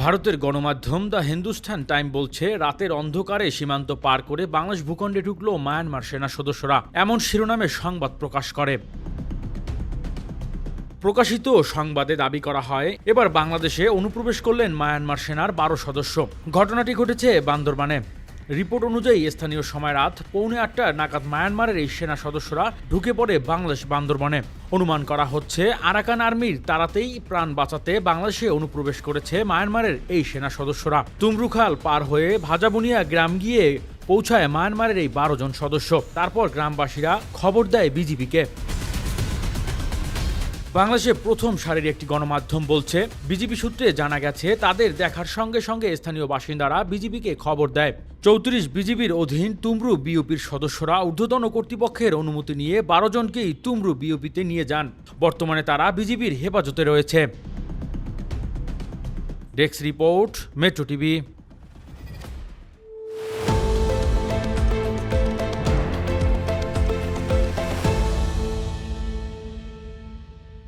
ভারতের গণমাধ্যম the Hindustan time বলছে, রাতের অন্ধকারে সীমান্ত পার করে বাংলাদেশ ভূখণ্ডে ঢুকল মায়ানমার সেনা সদস্যরা। এমন শিরোনামে সংবাদ প্রকাশ করে। প্রকাশিত সংবাদে দাবি করা হয়, এবার বাংলাদেশে অনুপ্রবেশ করলেন মায়ানমার সেনার বারো সদস্য। ঘটনাটি ঘটেছে বান্দরবানে। রিপোর্ট অনুযায়ী স্থানীয় সময় রাত পৌনে আটটা নাগাদ মায়ানমারের এই সেনা সদস্যরা ঢুকে পড়ে বাংলাদেশ বান্দরবনে। অনুমান করা হচ্ছে আরাকান আর্মির তারাতেই প্রাণ বাঁচাতে বাংলাদেশে অনুপ্রবেশ করেছে মায়ানমারের এই সেনা সদস্যরা। তুমরুখাল পার হয়ে ভাজাবুনিয়া গ্রাম গিয়ে পৌঁছায় মায়ানমারের এই বারো জন সদস্য। তারপর গ্রামবাসীরা খবর দেয় বিজিবিকে। বাংলাদেশে প্রথম সারির একটি গণমাধ্যম বলছে বিজেপি সূত্রে জানা গেছে, তাদের দেখার সঙ্গে সঙ্গে স্থানীয় বাসিন্দারা বিজেপিকে খবর দেয়। চৌত্রিশ বিজিবির অধীন তুমরু বিওপির সদস্যরা ঊর্ধ্বতন কর্তৃপক্ষের অনুমতি নিয়ে বারো জনকেই তুমরু বিওপিতে নিয়ে যান। বর্তমানে তারা বিজিবির হেফাজতে রয়েছে। Desk report, metro TV.